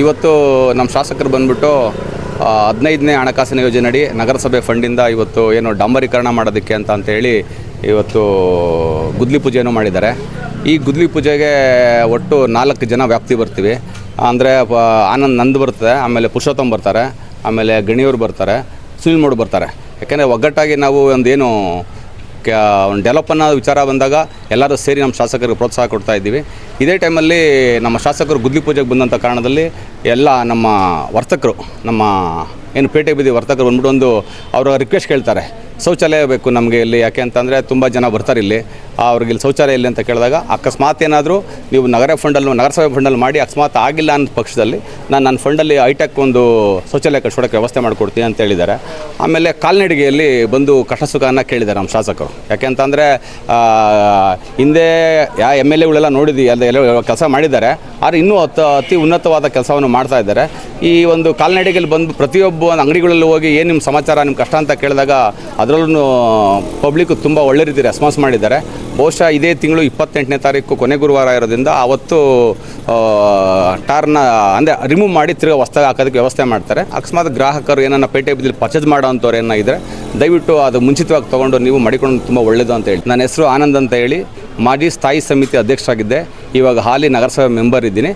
ಇವತ್ತು ನಮ್ಮ ಶಾಸಕರು ಬಂದ್ಬಿಟ್ಟು ಹದಿನೈದನೇ ಹಣಕಾಸಿನ ಯೋಜನೆಯಡಿ ನಗರಸಭೆ ಫಂಡಿಂದ ಇವತ್ತು ಏನು ಡಾಂಬರೀಕರಣ ಮಾಡೋದಕ್ಕೆ ಅಂತ ಅಂತೇಳಿ ಇವತ್ತು ಗುದ್ಲಿ ಪೂಜೆಯನ್ನು ಮಾಡಿದ್ದಾರೆ. ಈ ಗುದ್ಲಿ ಪೂಜೆಗೆ ಒಟ್ಟು ನಾಲ್ಕು ಜನ ವ್ಯಾಪ್ತಿ ಬರ್ತೀವಿ. ಅಂದರೆ ಆನಂದ್ ನಂದ್ ಬರ್ತದೆ, ಆಮೇಲೆ ಪುರುಷೋತ್ತಮ್ ಬರ್ತಾರೆ, ಆಮೇಲೆ ಗಣಿಯವರು ಬರ್ತಾರೆ, ಸುನಿಲ್ ಮೋಡ್ ಬರ್ತಾರೆ. ಯಾಕೆಂದರೆ ಒಗ್ಗಟ್ಟಾಗಿ ನಾವು ಒಂದೇನು ಒಂದು ಡೆವಲಪ್ ಅನ್ನೋ ವಿಚಾರ ಬಂದಾಗ ಎಲ್ಲರೂ ಸೇರಿ ನಮ್ಮ ಶಾಸಕರಿಗೆ ಪ್ರೋತ್ಸಾಹ ಕೊಡ್ತಾ ಇದ್ದೀವಿ. ಇದೇ ಟೈಮಲ್ಲಿ ನಮ್ಮ ಶಾಸಕರು ಗುದ್ಲಿ ಪೂಜೆಗೆ ಬಂದಂಥ ಕಾರಣದಲ್ಲಿ ಎಲ್ಲ ನಮ್ಮ ವರ್ತಕರು, ನಮ್ಮ ಏನು ಪೇಟೆ ಬೀದಿ ವರ್ತಕರು ಬಂದ್ಬಿಟ್ಟು ಒಂದು ಅವರ ರಿಕ್ವೆಸ್ಟ್ ಕೇಳ್ತಾರೆ. ಶೌಚಾಲಯ ಬೇಕು ನಮಗೆ ಇಲ್ಲಿ. ಯಾಕೆ ಅಂತಂದರೆ ತುಂಬ ಜನ ಬರ್ತಾರೆ ಇಲ್ಲಿ. ಅವ್ರಿಗೆ ಇಲ್ಲಿ ಶೌಚಾಲಯ ಇಲ್ಲಿ ಅಂತ ಕೇಳಿದಾಗ ಅಕಸ್ಮಾತ್ ಏನಾದರೂ ನೀವು ನಗರ ಫಂಡಲ್ಲಿ, ನಗರಸಭೆ ಫಂಡಲ್ಲಿ ಮಾಡಿ ಅಕಸ್ಮಾತ್ ಆಗಿಲ್ಲ ಅನ್ನೋ ಪಕ್ಷದಲ್ಲಿ ನಾನು ನನ್ನ ಫಂಡಲ್ಲಿ ಹೈಟೆಕ್ ಒಂದು ಶೌಚಾಲಯ ಕಟ್ಸೋಡಕ್ಕೆ ವ್ಯವಸ್ಥೆ ಮಾಡಿಕೊಡ್ತೀನಿ ಅಂತ ಹೇಳಿದ್ದಾರೆ. ಆಮೇಲೆ ಕಾಲ್ನಡಿಗೆಯಲ್ಲಿ ಬಂದು ಕಷ್ಟ ಸುಖನ ಕೇಳಿದ್ದಾರೆ ನಮ್ಮ ಶಾಸಕರು. ಯಾಕೆ ಅಂತಂದರೆ ಹಿಂದೆ ಯಾವ ಎಂ ಎಲ್ ಎಗಳೆಲ್ಲ ನೋಡಿದ್ವಿ ಅಲ್ಲಿ ಎಲ್ಲ ಕೆಲಸ ಮಾಡಿದ್ದಾರೆ. ಆದರೆ ಇನ್ನೂ ಅತ್ತ ಅತಿ ಉನ್ನತವಾದ ಕೆಲಸವನ್ನು ಮಾಡ್ತಾ ಇದ್ದಾರೆ. ಈ ಒಂದು ಕಾಲ್ನಡಿಗೆಯಲ್ಲಿ ಬಂದು ಪ್ರತಿಯೊಬ್ಬ ಅಂಗಡಿಗಳಲ್ಲಿ ಹೋಗಿ ಏನು ನಿಮ್ಮ ಸಮಾಚಾರ ನಿಮ್ಮ ಕಷ್ಟ ಅಂತ ಕೇಳಿದಾಗ ಅದರಲ್ಲೂ ಪಬ್ಲಿಕ್ ತುಂಬ ಒಳ್ಳೆ ರೀತಿ ರೆಸ್ಪಾನ್ಸ್ ಮಾಡಿದ್ದಾರೆ. ಬಹುಶಃ ಇದೇ ತಿಂಗಳು ಇಪ್ಪತ್ತೆಂಟನೇ ತಾರೀಕು ಕೊನೆ ಗುರುವಾರ ಇರೋದ್ರಿಂದ ಆವತ್ತು ಟಾರ್ನ, ಅಂದರೆ ರಿಮೂವ್ ಮಾಡಿ ತಿರುಗಾ ಹೊಸ್ದಾಗಿ ಹಾಕೋದಕ್ಕೆ ವ್ಯವಸ್ಥೆ ಮಾಡ್ತಾರೆ. ಅಕಸ್ಮಾತ್ ಗ್ರಾಹಕರು ಏನನ್ನ ಪೇಟೆ ಬದಲು ಪರ್ಚೇಸ್ ಮಾಡೋವಂಥವ್ರು ಏನೋ ಏನಾಗಿದ್ರೆ ದಯವಿಟ್ಟು ಅದು ಮುಂಚಿತವಾಗಿ ತೊಗೊಂಡು ನೀವು ಮಾಡಿಕೊಂಡು ತುಂಬ ಒಳ್ಳೆಯದು ಅಂತ ಹೇಳಿ. ನನ್ನ ಹೆಸರು ಆನಂದ್ ಅಂತ ಹೇಳಿ, ಮಾಜಿ ಸ್ಥಾಯಿ ಸಮಿತಿ ಅಧ್ಯಕ್ಷರಾಗಿದ್ದೆ. ಇವಾಗ ಹಾಲಿ ನಗರಸಭೆ ಮೆಂಬರ್ ಇದ್ದೀನಿ.